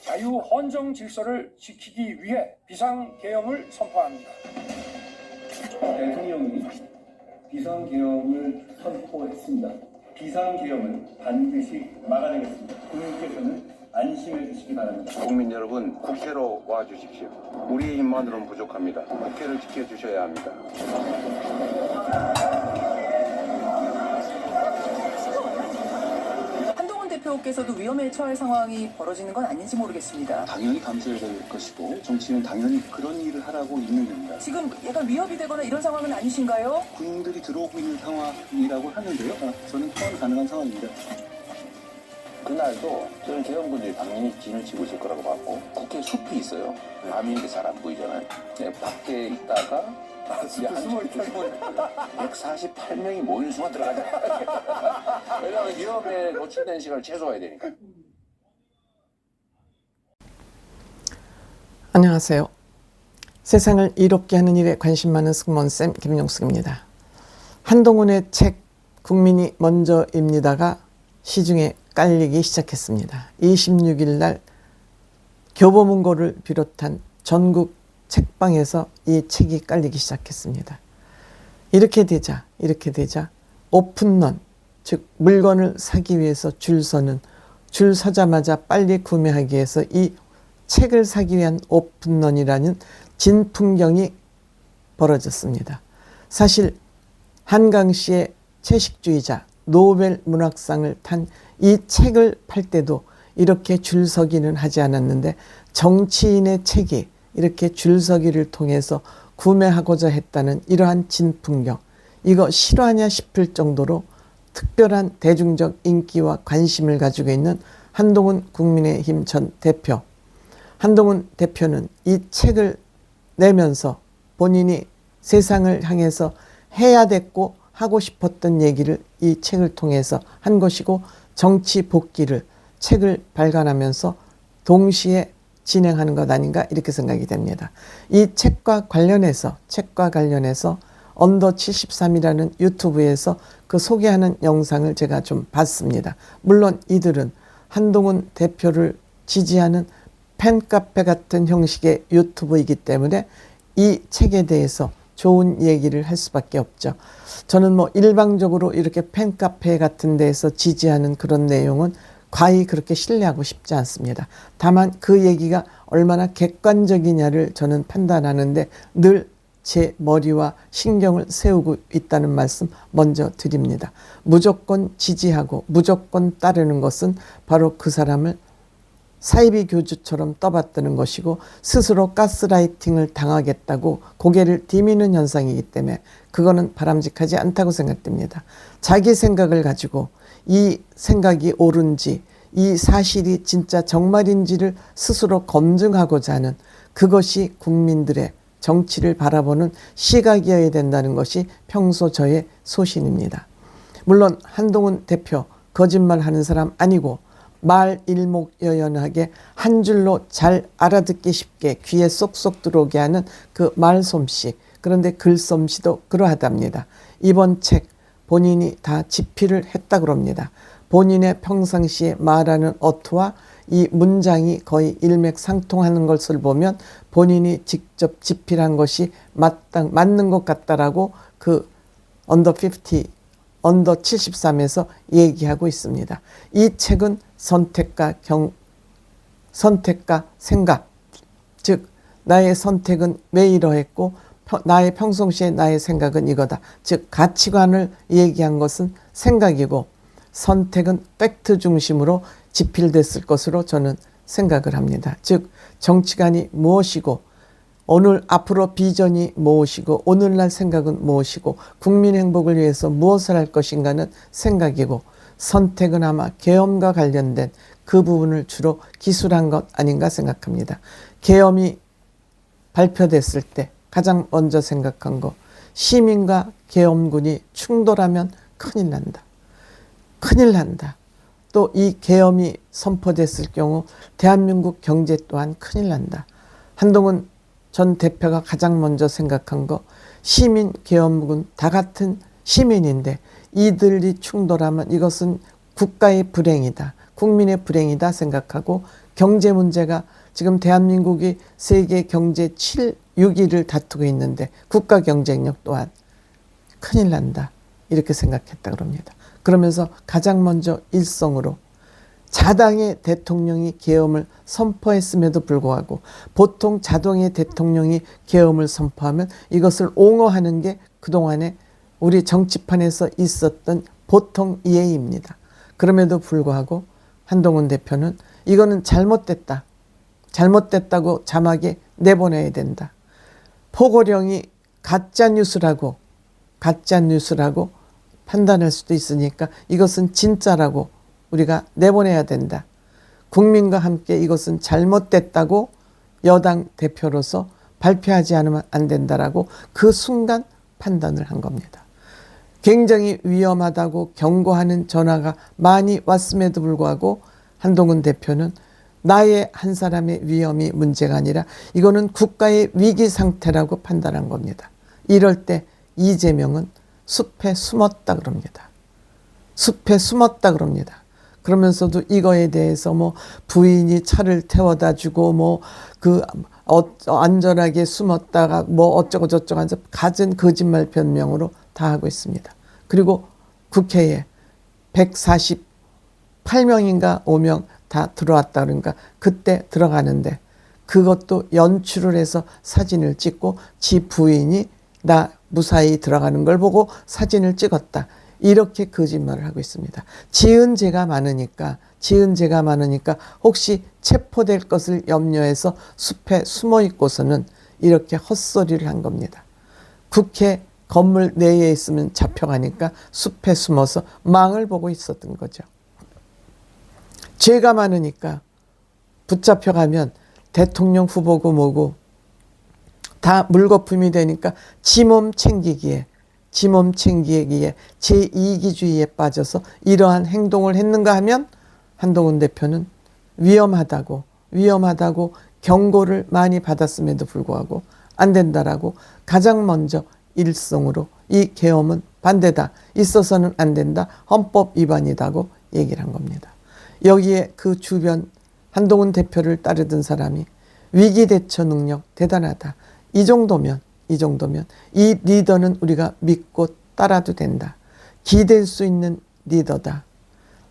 자유 헌정 질서를 지키기 위해 비상계엄을 선포합니다. 대통령이 비상계엄을 선포했습니다. 비상계엄은 반드시 막아내겠습니다. 국민께서는 안심해 주시기 바랍니다. 국민 여러분, 국회로 와 주십시오. 우리의 힘만으로는 부족합니다. 국회를 지켜 주셔야 합니다. 대표께서도 위험에 처할 상황이 벌어지는 건 아닌지 모르겠습니다. 당연히 감수해야 될 것이고 정치는 당연히 그런 일을 하라고 있는 겁니다. 지금 약간 위협이 되거나 이런 상황은 아니신가요? 군인들이 들어오고 있는 상황이라고 하는데요. 어, 저는 통화 가능한 상황입니다. 그날도 저는 개헌군들이 당연히 진을 치고 있을 거라고 봤고 국회 숲이 있어요. 밤인 게잘 안 보이잖아요. 네, 밖에 있다가 이제 한 148명이 모인 순간 들어가자. 위험에 노출된 시간을 최소화해야 되니까. 안녕하세요. 세상을 이롭게 하는 일에 관심 많은 승무원쌤 김용숙입니다. 한동훈의 책 국민이 먼저입니다가 시중에 깔리기 시작했습니다. 26일 날 교보문고를 비롯한 전국 책방에서 이 책이 깔리기 시작했습니다. 이렇게 되자 이렇게 되자 오픈런 즉 물건을 사기 위해서 줄 서는 줄 서자마자 빨리 구매하기 위해서 이 책을 사기 위한 오픈런이라는 진풍경이 벌어졌습니다. 사실 한강 씨의 채식주의자 노벨 문학상을 탄 이 책을 팔 때도 이렇게 줄서기는 하지 않았는데 정치인의 책이 이렇게 줄서기를 통해서 구매하고자 했다는 이러한 진풍경 이거 실화냐 싶을 정도로 특별한 대중적 인기와 관심을 가지고 있는 한동훈 국민의힘 전 대표 한동훈 대표는 이 책을 내면서 본인이 세상을 향해서 해야 됐고 하고 싶었던 얘기를 이 책을 통해서 한 것이고 정치 복귀를 책을 발간하면서 동시에 진행하는 것 아닌가 이렇게 생각이 됩니다. 이 책과 관련해서 책과 관련해서 언더 73이라는 유튜브에서 그 소개하는 영상을 제가 좀 봤습니다. 물론 이들은 한동훈 대표를 지지하는 팬카페 같은 형식의 유튜브이기 때문에 이 책에 대해서 좋은 얘기를 할 수밖에 없죠. 저는 뭐 일방적으로 이렇게 팬카페 같은 데에서 지지하는 그런 내용은 과히 그렇게 신뢰하고 싶지 않습니다. 다만 그 얘기가 얼마나 객관적이냐를 저는 판단하는데 늘 제 머리와 신경을 세우고 있다는 말씀 먼저 드립니다. 무조건 지지하고 무조건 따르는 것은 바로 그 사람을 사이비 교주처럼 떠받드는 것이고 스스로 가스라이팅을 당하겠다고 고개를 디미는 현상이기 때문에 그거는 바람직하지 않다고 생각됩니다. 자기 생각을 가지고 이 생각이 옳은지 이 사실이 진짜 정말인지를 스스로 검증하고자 하는 그것이 국민들의 정치를 바라보는 시각이어야 된다는 것이 평소 저의 소신입니다. 물론 한동훈 대표 거짓말하는 사람 아니고 말 일목요연하게 한 줄로 잘 알아듣기 쉽게 귀에 쏙쏙 들어오게 하는 그 말솜씨 그런데 글솜씨도 그러하답니다. 이번 책 본인이 다 집필을 했다 그럽니다. 본인의 평상시에 말하는 어투와 이 문장이 거의 일맥상통하는 것을 보면 본인이 직접 집필한 것이 맞당, 맞는 것 같다라고 그 언더 50, 언더 73에서 얘기하고 있습니다. 이 책은 선택과 경, 선택과 생각, 즉 나의 선택은 왜 이러했고 평- 나의 평상시에 나의 생각은 이거다. 즉 가치관을 얘기한 것은 생각이고 선택은 팩트 중심으로 지필됐을 것으로 저는 생각을 합니다. 즉 정치관이 무엇이고 오늘 앞으로 비전이 무엇이고 오늘날 생각은 무엇이고 국민 행복을 위해서 무엇을 할 것인가는 생각이고 선택은 아마 계엄과 관련된 그 부분을 주로 기술한 것 아닌가 생각합니다. 계엄이 발표됐을 때 가장 먼저 생각한 거 시민과 계엄군이 충돌하면 큰일 난다. 큰일 난다. 또 이 계엄이 선포됐을 경우 대한민국 경제 또한 큰일 난다. 한동훈 전 대표가 가장 먼저 생각한 거 시민 계엄군 다 같은 시민인데 이들이 충돌하면 이것은 국가의 불행이다. 국민의 불행이다 생각하고 경제 문제가 지금 대한민국이 세계 경제 7, 6위를 다투고 있는데 국가 경쟁력 또한 큰일 난다. 이렇게 생각했다 그럽니다. 그러면서 가장 먼저 일성으로 자당의 대통령이 계엄을 선포했음에도 불구하고 보통 자동의 대통령이 계엄을 선포하면 이것을 옹호하는 게 그동안에 우리 정치판에서 있었던 보통 이해입니다. 그럼에도 불구하고 한동훈 대표는 이거는 잘못됐다. 잘못됐다고 자막에 내보내야 된다. 포고령이 가짜 뉴스라고 가짜 뉴스라고 판단할 수도 있으니까 이것은 진짜라고 우리가 내보내야 된다. 국민과 함께 이것은 잘못됐다고 여당 대표로서 발표하지 않으면 안 된다라고 그 순간 판단을 한 겁니다. 굉장히 위험하다고 경고하는 전화가 많이 왔음에도 불구하고 한동훈 대표는 나의 한 사람의 위험이 문제가 아니라 이거는 국가의 위기 상태라고 판단한 겁니다. 이럴 때 이재명은 숲에 숨었다 그럽니다. 숲에 숨었다 그럽니다. 그러면서도 이거에 대해서 뭐 부인이 차를 태워다 주고 뭐그 안전하게 숨었다가 뭐 어쩌고 저쩌고 하면서 갖은 거짓말 변명으로 다 하고 있습니다. 그리고 국회에 148명인가 5명 다 들어왔다 그러니까 그때 들어가는데 그것도 연출을 해서 사진을 찍고 지 부인이 나 무사히 들어가는 걸 보고 사진을 찍었다. 이렇게 거짓말을 하고 있습니다. 지은 죄가 많으니까 지은 죄가 많으니까 혹시 체포될 것을 염려해서 숲에 숨어 있고서는 이렇게 헛소리를 한 겁니다. 국회 건물 내에 있으면 잡혀가니까 숲에 숨어서 망을 보고 있었던 거죠. 죄가 많으니까 붙잡혀가면 대통령 후보고 뭐고 다 물거품이 되니까 지 몸 챙기기에 지 몸 챙기기에 제2기주의에 빠져서 이러한 행동을 했는가 하면 한동훈 대표는 위험하다고 위험하다고 경고를 많이 받았음에도 불구하고 안 된다라고 가장 먼저 일성으로 이 계엄은 반대다 있어서는 안 된다 헌법 위반이다고 얘기를 한 겁니다. 여기에 그 주변 한동훈 대표를 따르던 사람이 위기 대처 능력 대단하다. 이 정도면 이 정도면 이 리더는 우리가 믿고 따라도 된다. 기댈 수 있는 리더다.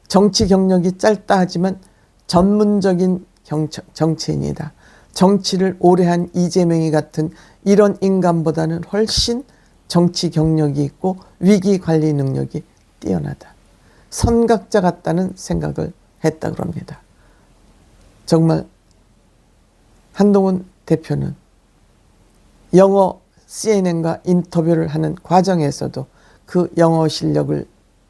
정치 경력이 짧다 하지만 전문적인 경처, 정치인이다. 정치를 오래 한 이재명이 같은 이런 인간보다는 훨씬 정치 경력이 있고 위기 관리 능력이 뛰어나다. 선각자 같다는 생각을 했다 그럽니다. 정말 한동훈 대표는 영어 CNN과 인터뷰를 하는 과정에서도 그 영어 실력을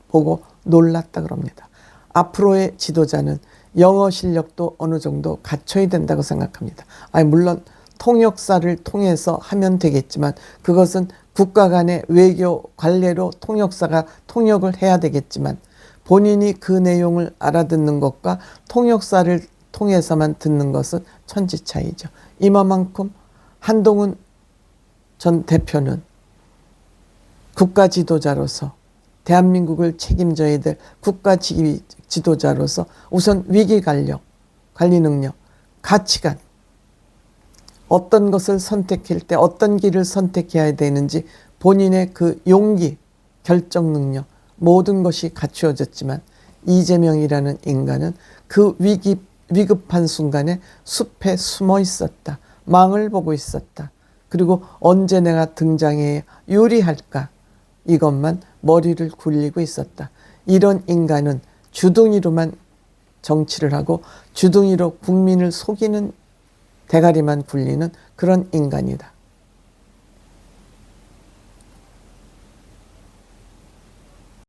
보고 놀랐다 그럽니다. 앞으로의 지도자는 영어 실력도 어느 정도 갖춰야 된다고 생각합니다. 아니 물론 통역사를 통해서 하면 되겠지만 그것은 국가 간의 외교 관례로 통역사가 통역을 해야 되겠지만 본인이 그 내용을 알아듣는 것과 통역사를 통해서만 듣는 것은 천지 차이죠. 이만큼 한동훈 전 대표는 국가 지도자로서 대한민국을 책임져야 될 국가 지도자로서 우선 위기 관력, 관리 능력, 가치관, 어떤 것을 선택할 때 어떤 길을 선택해야 되는지 본인의 그 용기, 결정 능력, 모든 것이 갖추어졌지만 이재명이라는 인간은 그 위기, 위급한 순간에 숲에 숨어 있었다. 망을 보고 있었다. 그리고 언제 내가 등장해 유리할까? 이것만 머리를 굴리고 있었다. 이런 인간은 주둥이로만 정치를 하고 주둥이로 국민을 속이는 대가리만 굴리는 그런 인간이다.